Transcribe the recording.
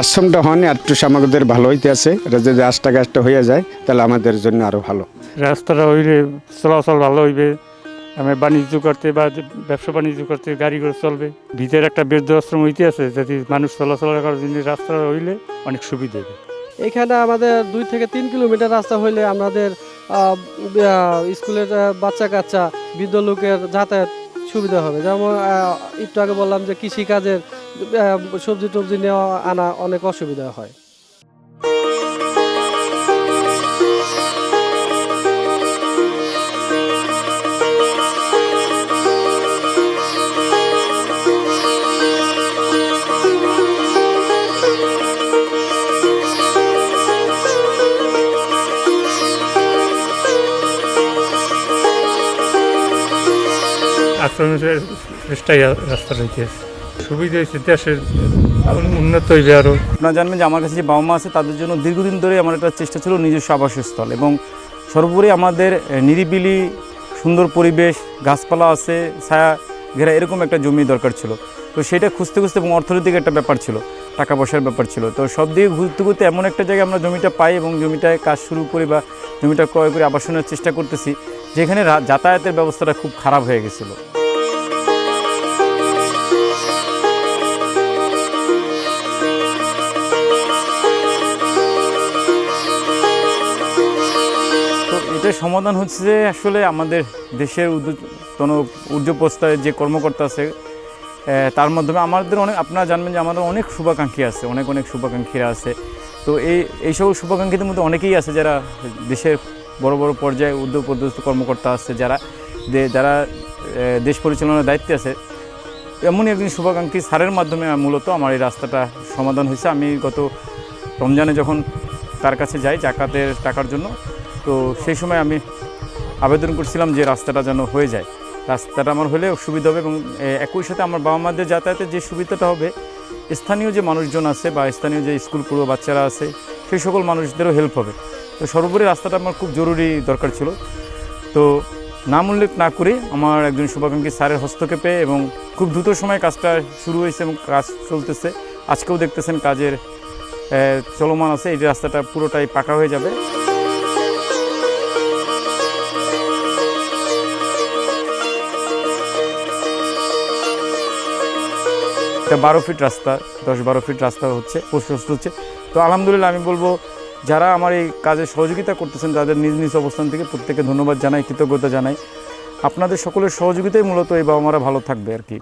আশ্রমটা হন একটু সামগ্রীদের ভালো হইতে আছে। এটা যদি আষ্টা গাছটা হয়ে যায়, তাহলে আমাদের জন্য আরও ভালো। রাস্তাটা হইলে চলাচল ভালো হইবে। আমি বাণিজ্য করতে বা ব্যবসা বাণিজ্য করতে গাড়ি করে চলবে। ভিতরে একটা বৃদ্ধ আশ্রম আছে যদি মানুষ চলাচল করার জন্য রাস্তা হইলে অনেক সুবিধা হবে। এখানে আমাদের দুই থেকে তিন কিলোমিটার রাস্তা হইলে আমাদের স্কুলের বাচ্চা কাচ্চা বৃদ্ধ লোকের যাতায়াত সুবিধা হবে। যেমন একটু আগে বললাম যে কৃষিকাজের সবজি টবজি নেওয়া, আনা অনেক অসুবিধা হয়। আশ্রমের চেষ্টাই রাস্তা রয়েছে সুবিধা হয়েছে, দেশের উন্নত হইবে আরও আপনারা জানবেন যে আমার কাছে যে বাবা মা আছে, তাদের জন্য দীর্ঘদিন ধরে আমার একটা চেষ্টা ছিল নিজস্ব আবাসস্থল এবং সর্বোপরি আমাদের নিরিবিলি, সুন্দর পরিবেশ, গাছপালা আছে, ছায়া ঘেরা এরকম একটা জমি দরকার ছিল। তো সেটা খুঁজতে খুঁজতে এবং অর্থনৈতিক একটা ব্যাপার ছিল, টাকা পয়সার ব্যাপার ছিল। তো সব দিকে ঘুরতে ঘুরতে এমন একটা জায়গায় আমরা জমিটা পাই এবং জমিটায় কাজ শুরু করি বা জমিটা ক্রয় করে আবাসনের চেষ্টা করতেছি, যেখানে যাতায়াতের ব্যবস্থাটা খুব খারাপ হয়ে গেছিল। এটার সমাধান হচ্ছে যে আসলে আমাদের দেশের উদ্যোতন ঊর্ধ্বপোস্তায় যে কর্মকর্তা আছে তার মাধ্যমে আমাদের অনেক আপনারা জানবেন যে আমাদের অনেক শুভাকাঙ্ক্ষী আছে, অনেক অনেক শুভাকাঙ্ক্ষীরা আছে। তো এই এই সকল শুভাকাঙ্ক্ষীদের মধ্যে অনেকেই আছে যারা দেশের বড় বড় পর্যায়ে উদ্যোগ পদস্থ কর্মকর্তা আছে, যারা যারা দেশ পরিচালনার দায়িত্বে আছে। এমনই একজন শুভাকাঙ্ক্ষী স্যারের মাধ্যমে মূলত আমার এই রাস্তাটা সমাধান হয়েছে। আমি গত রমজানে যখন তার কাছে যাই জাকাতের টাকার জন্য তো সেই সময় আমি আবেদন করছিলাম যে রাস্তাটা যেন হয়ে যায়। রাস্তাটা আমার হলে সুবিধা হবে এবং একই সাথে আমার বাবা মাদের যাতায়াতের যে সুবিধাটা হবে, স্থানীয় যে মানুষজন আছে বা স্থানীয় যে স্কুল পড়ুয়া বাচ্চারা আছে সেই সকল মানুষদেরও হেল্প হবে। তো সর্বোপরি রাস্তাটা আমার খুব জরুরি দরকার ছিল। তো নাম উল্লেখ না করে আমার একজন শুভাকাঙ্ক্ষী স্যারের হস্তক্ষেপে এবং খুব দ্রুত সময়ে কাজটা শুরু হয়েছে এবং কাজ চলতেছে। আজকেও দেখতেছেন কাজের চলমান আছে। এই রাস্তাটা পুরোটাই পাকা হয়ে যাবে। এটা বারো ফিট রাস্তা, দশ বারো ফিট রাস্তা হচ্ছে, প্রশস্ত হচ্ছে। তো আলহামদুলিল্লাহ আমি বলব, যারা আমার এই কাজে সহযোগিতা করতেছেন তাদের নিজ নিজ অবস্থান থেকে প্রত্যেকে ধন্যবাদ জানাই, কৃতজ্ঞতা জানাই, আপনাদের সকলের সহযোগিতাই মূলত এই বাবা মারা ভালো থাকবে আর কি।